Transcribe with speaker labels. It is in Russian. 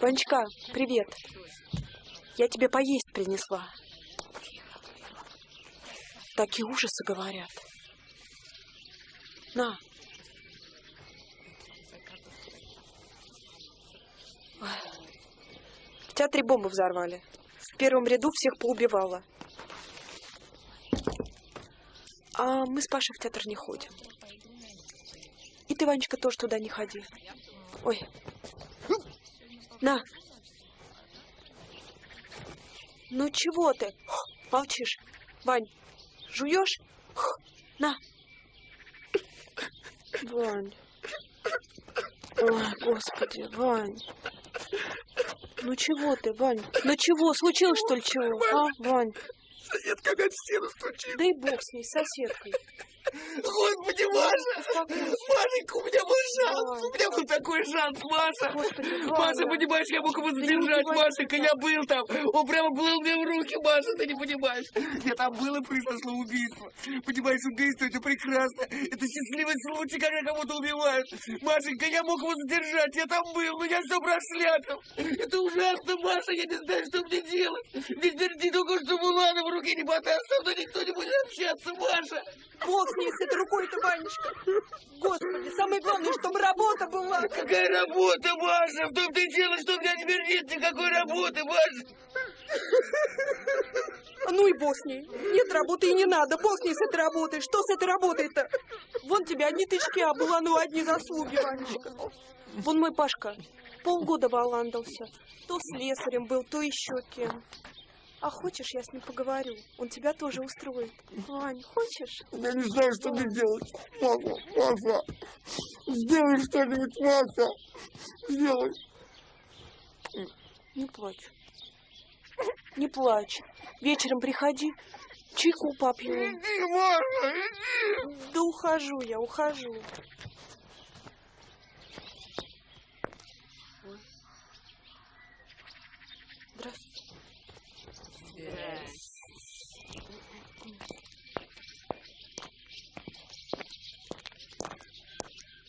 Speaker 1: Ванечка, привет. Я тебе поесть принесла. Такие ужасы говорят. На. В театре бомбы взорвали. В первом ряду всех поубивала. А мы с Пашей в театр не ходим. И ты, Ванечка, тоже туда не ходи. Ой. На. Ну чего ты? Молчишь. Вань, жуешь? На. Вань. Ой, господи, Вань. Ну чего ты, Вань? Ну чего, случилось что ли чего? А, Вань?
Speaker 2: Соседка опять в стену стучит.
Speaker 1: Да и бог с ней, с соседкой.
Speaker 2: Господи, Маша! Машенька, у меня был шанс! У меня был такой шанс, Маша! Маша, понимаешь, я мог его задержать, Машенька,
Speaker 1: себя.
Speaker 2: я был там. Он прямо плыл мне в руки, Маша, ты не понимаешь. Я там был и произошло убийство. Понимаешь, убийство это прекрасно. Это счастливый случай, когда кого-то убивают. Машенька, я мог его задержать, я там был, но я все прошляпил. Это ужасно, Маша, я не знаю, что мне делать. Теперь не только что Мулана в руке не подаст, со мной никто не будет общаться, Маша.
Speaker 1: Бог с ней, с этой рукой-то, Ванечка. Господи, самое главное, чтобы работа была.
Speaker 2: Какая работа, Маша? В том-то и дело, что у меня теперь нет никакой работы, Маша.
Speaker 1: А Ну и бог с ней. Нет работы и не надо. Бог с ней с этой работой. Что с этой работой-то? Вон тебе одни тычки, а была ну одни заслуги, Ванечка. Вон мой Пашка полгода валандался. То с лесарем был, то еще кем. А хочешь, я с ним поговорю? Он тебя тоже устроит. Вань, хочешь?
Speaker 2: Я не знаю, что мне делать. Маша, Маша, сделай что-нибудь, Маша. Сделай.
Speaker 1: Не плачь. Не плачь. Вечером приходи, чайку попьем.
Speaker 2: Иди, Маша, иди.
Speaker 1: Да ухожу я, ухожу.